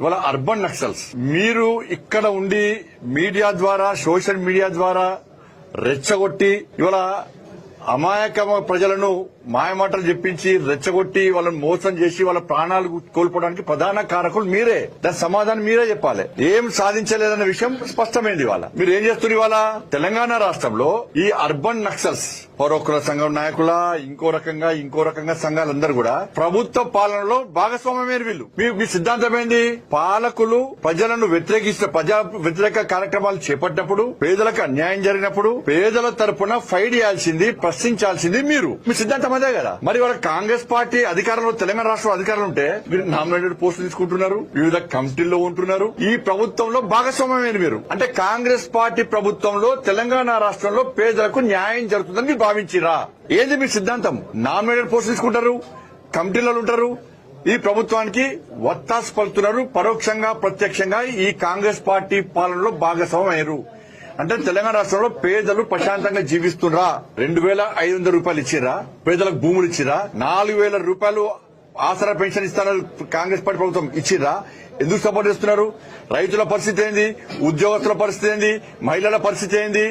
ఇవాళ అర్బన్ నక్సల్స్. మీరు ఇక్కడ ఉండి మీడియా ద్వారా సోషల్ మీడియా ద్వారా రెచ్చగొట్టి ఇవాళ అమాయక ప్రజలను మాయమాటలు చెప్పించి రెచ్చగొట్టి వాళ్ళని మోసం చేసి వాళ్ళ ప్రాణాలు కోల్పోవడానికి ప్రధాన కారకులు మీరే. దాని సమాధానం మీరే చెప్పాలి. ఏం సాధించలేదన్న విషయం స్పష్టమైంది ఇవాళ. మీరు ఏం చేస్తున్నారు ఇవాళ? తెలంగాణ రాష్ట్రంలో ఈ అర్బన్ నక్సల్స్ పౌరకుల సంఘం నాయకుల ఇంకో రకంగా ఇంకో రకంగా సంఘాలందరూ కూడా ప్రభుత్వ పాలనలో భాగస్వామ్యమైన వీళ్ళు. మీ మీ సిద్ధాంతం ఏంది పాలకులు ప్రజలను వ్యతిరేకిస్తే ప్రజా వ్యతిరేక కార్యక్రమాలు చేపట్టినప్పుడు పేదలకు అన్యాయం జరిగినప్పుడు పేదల తరపున ఫైట్ చేయాల్సింది ప్రశ్నించాల్సింది మీరు. మీ సిద్ధాంతం అదే కదా. మరి వాళ్ళ కాంగ్రెస్ పార్టీ అధికారంలో తెలంగాణ రాష్ట్రంలో అధికారంలో ఉంటే మీరు నామినేటెడ్ పోస్టులు తీసుకుంటున్నారు వివిధ కమిటీల్లో ఉంటున్నారు. ఈ ప్రభుత్వంలో భాగస్వామ్యమైన మీరు. అంటే కాంగ్రెస్ పార్టీ ప్రభుత్వంలో తెలంగాణ రాష్ట్రంలో పేదలకు న్యాయం జరుగుతుందని మీరు భావించిరా? ఏది మీ సిద్ధాంతం? నామినేటెడ్ పోస్టులు తీసుకుంటారు కమిటీలలో ఉంటారు. ఈ ప్రభుత్వానికి వత్తాసు పలుతున్నారు పరోక్షంగా ప్రత్యక్షంగా ఈ కాంగ్రెస్ పార్టీ పాలనలో భాగస్వామ్యం అయ్యారు అంటే తెలంగాణ రాష్ట్రంలో పేదలు ప్రశాంతంగా జీవిస్తున్నా రెండు వేల ఐదు వందల రూపాయలు ఇచ్చిరా పేదలకు భూములు ఇచ్చిరా నాలుగు వేల రూపాయలు ఆసరా పెన్షన్ ఇస్తానని కాంగ్రెస్ పార్టీ ప్రభుత్వం ఇచ్చిరా ఎందుకు సపోర్ట్ చేస్తున్నారు? రైతుల పరిస్థితి ఏంది? ఉద్యోగస్తుల పరిస్థితి ఏంది? మహిళల పరిస్థితి ఏంది?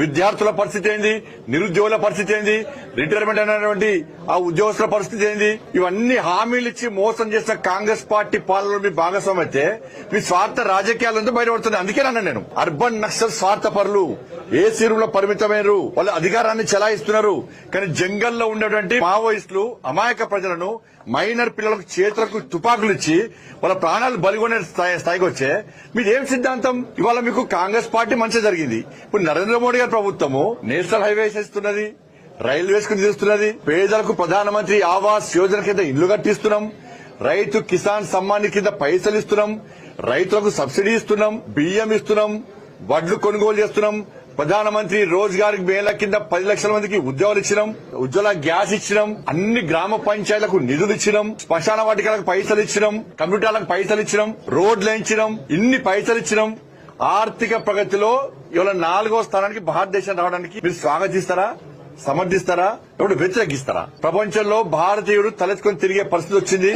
విద్యార్థుల పరిస్థితి ఏంది? నిరుద్యోగుల పరిస్థితి ఏంది? రిటైర్మెంట్ అయినటువంటి ఆ ఉద్యోగస్తుల పరిస్థితి ఏంది? ఇవన్నీ హామీలు ఇచ్చి మోసం చేసిన కాంగ్రెస్ పార్టీ పాలనలో మీ భాగస్వామి అయితే మీ స్వార్థ రాజకీయాలంతా బయటపడుతుంది. అందుకే అన్నాను నేను. అర్బన్ నక్సల్ స్వార్థ పరులు ఏ సీరులో పరిమితమైన వాళ్ళ అధికారాన్ని చెలాయిస్తున్నారు. కానీ జంగల్లో ఉన్నటువంటి మావోయిస్టులు అమాయక ప్రజలను మైనర్ పిల్లలకు చేతులకు తుపాకులు ఇచ్చి వాళ్ళ ప్రాణాలు బలిగొనే స్థాయి- స్థాయికి వచ్చే మీది ఏం సిద్ధాంతం? ఇవాళ మీకు కాంగ్రెస్ పార్టీ మంచి జరిగింది. ఇప్పుడు నరేంద్ర మోడీ గారి ప్రభుత్వము నేషనల్ హైవేస్ ఇస్తున్నది రైల్వేస్కు తీస్తున్నది పేదలకు ప్రధానమంత్రి ఆవాస్ యోజన కింద ఇల్లు కట్టిస్తున్నాం. రైతు కిసాన్ సమ్మాన్ కింద పైసలు ఇస్తున్నాం. రైతులకు సబ్సిడీ ఇస్తున్నాం. బియ్యం ఇస్తున్నాం. వడ్లు కొనుగోలు చేస్తున్నాం. ప్రధానమంత్రి రోజ్గార్ మేళ కింద పది లక్షల మందికి ఉద్యోగాలు ఇచ్చినాం. ఉజ్వల గ్యాస్ ఇచ్చినాం. అన్ని గ్రామ పంచాయతీలకు నిధులు ఇచ్చినాం. శ్మశాన వాటికలకు పైసలు ఇచ్చినాం. కంప్యూటర్లకు పైసలు ఇచ్చినాం. రోడ్లు ఇచ్చినాం ఇన్ని పైసలు ఇచ్చినాం. ఆర్థిక ప్రగతిలో ఇవాళ నాలుగో స్థానానికి భారతదేశం రావడానికి మీరు స్వాగతిస్తారా? సమర్థిస్తారా? ఇప్పుడు వ్యతిరేకిస్తారా? ప్రపంచంలో భారతీయుడు తలెత్తుకొని తిరిగే పరిస్థితి వచ్చింది.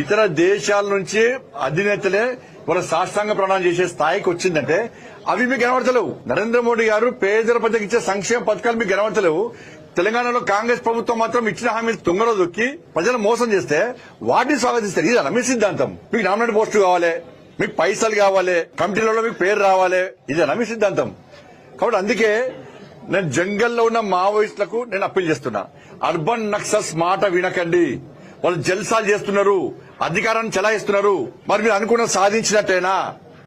ఇతర దేశాల నుంచి అధినేతలే వాళ్ళ సాష్టాంగ ప్రణాళం చేసే స్థాయికి వచ్చిందంటే అవి మీకు కనబడతలేవు నరేంద్ర మోడీ గారు పేదల ప్రజలకు ఇచ్చే సంక్షేమ పథకాలు మీకు కనబడతలేవు తెలంగాణలో కాంగ్రెస్ ప్రభుత్వం మాత్రం ఇచ్చిన హామీలు తుంగలో దొక్కి ప్రజలు మోసం చేస్తే వాటిని స్వాగతిస్తారు. ఇది రమేష్ సిద్ధాంతం. మీకు నామినేట్ పోస్టు కావాలి మీకు పైసలు కావాలి కమిటీలలో మీకు పేరు రావాలి. ఇది రమేష్ సిద్ధాంతం. కాబట్టి అందుకే నేను జంగల్లో ఉన్న మావోయిస్టులకు నేను అప్పీల్ చేస్తున్నా. అర్బన్ నక్సల్స్ మాట వినకండి. వాళ్ళు జల్సాలు చేస్తున్నారు. అధికారాన్ని చెలాయిస్తున్నారు. మరి మీరు అనుకున్న సాధించినట్టేనా?